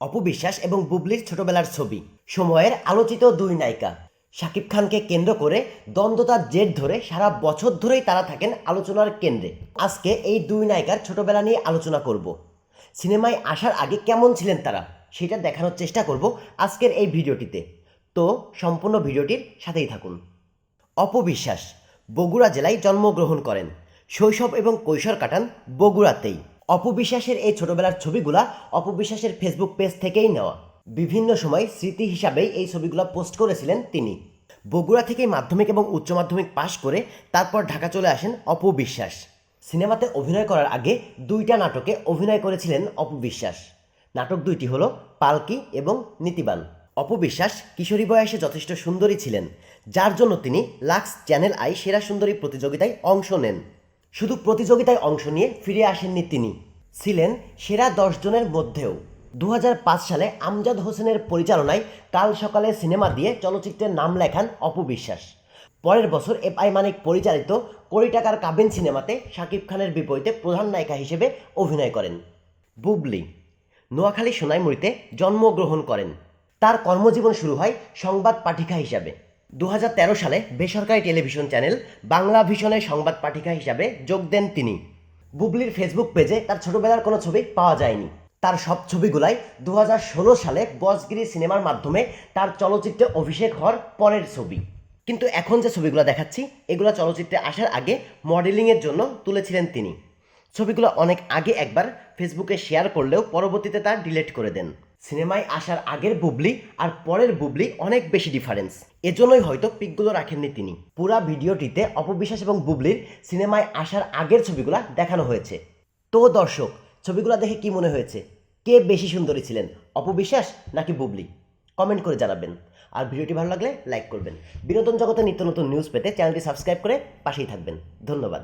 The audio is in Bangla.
অপবিশ্বাস এবং বুবলির ছোটবেলার ছবি। সময়ের আলোচিত দুই নায়িকা। শাকিব খানকে কেন্দ্র করে দ্বন্দ্বতার জের ধরে সারা বছর ধরেই তারা থাকেন আলোচনার কেন্দ্রে। আজকে এই দুই নায়িকার ছোটবেলা নিয়ে আলোচনা করব। সিনেমায় আসার আগে কেমন ছিলেন তারা, সেটা দেখানোর চেষ্টা করব আজকের এই ভিডিওটিতে। তো, সম্পূর্ণ ভিডিওটির সাথেই থাকুন। অপবিশ্বাস, বগুড়া জেলায় জন্মগ্রহণ করেন। শৈশব এবং কৈশোর কাটান বগুড়াতেই। অপবিশ্বাসের এই ছোটবেলার ছবিগুলা অপবিশ্বাসের ফেসবুক পেজ থেকেই নেওয়া। বিভিন্ন সময় স্মৃতি হিসাবেই এই ছবিগুলো পোস্ট করেছিলেন তিনি। বগুড়া থেকে মাধ্যমিক এবং উচ্চ মাধ্যমিক পাশ করে তারপর ঢাকা চলে আসেন অপবিশ্বাস। সিনেমাতে অভিনয় করার আগে দুইটা নাটকে অভিনয় করেছিলেন অপবিশ্বাস। নাটক দুইটি হল পালকি এবং নীতিবান অপবিশ্বাস কিশোরী বয়সে যথেষ্ট সুন্দরী ছিলেন, যার জন্য তিনি লাক্স চ্যানেল আই সেরা সুন্দরী প্রতিযোগিতায় অংশ নেন। শুধু প্রতিযোগিতায় অংশ নিয়ে ফিরে আসেননি তিনি। ছিলেন সেরা দশ জনের মধ্যেও। দু হাজার পাঁচ সালে আমজাদ হোসেনের পরিচালনায় কাল সকালে সিনেমা দিয়ে চলচ্চিত্রের নাম লেখান অপবিশ্বাস পরের বছর এফ আই মানিক পরিচালিত কোটি টাকার কাবিন সিনেমাতে শাকিব খানের বিপরীতে প্রধান নায়িকা হিসেবে অভিনয় করেন। বুবলি, নোয়াখালী সোনাইমুড়িতে জন্মগ্রহণ করেন। তার কর্মজীবন শুরু হয় সংবাদ পাঠিকা হিসাবে। দু হাজার তেরো সালে বেসরকারি টেলিভিশন চ্যানেল বাংলা ভিশনের সংবাদ পাঠিকা হিসাবে যোগ দেন তিনি। বুবলির ফেসবুক পেজে তার ছোটবেলার কোনো ছবি পাওয়া যায়নি। তার সব ছবিগুলাই দু হাজার ষোলো সালে বসগিরি সিনেমার মাধ্যমে তার চলচ্চিত্রে অভিষেক হওয়ার পরের ছবি। কিন্তু এখন যে ছবিগুলো দেখাচ্ছি, এগুলো চলচ্চিত্রে আসার আগে মডেলিংয়ের জন্য তুলেছিলেন তিনি। ছবিগুলো অনেক আগে একবার ফেসবুকে শেয়ার করলেও পরবর্তীতে তা ডিলিট করে দেন। সিনেমায় আসার আগের বুবলি আর পরের বুবলি অনেক বেশি ডিফারেন্স এজন্যই হয়তো পিকগুলো রাখেননি তিনি। পুরা ভিডিওটিতে অপবিশ্বাস এবং বুবলির সিনেমায় আসার আগের ছবিগুলো দেখানো হয়েছে। তো দর্শক, ছবিগুলো দেখে কি মনে হয়েছে? কে বেশি সুন্দরী ছিলেন, অপবিশ্বাস নাকি বুবলি? কমেন্ট করে জানাবেন। আর ভিডিওটি ভালো লাগলে লাইক করবেন। বিনোদন জগতে নিত্য নতুন নিউজ পেতে চ্যানেলটি সাবস্ক্রাইব করে পাশেই থাকবেন। ধন্যবাদ।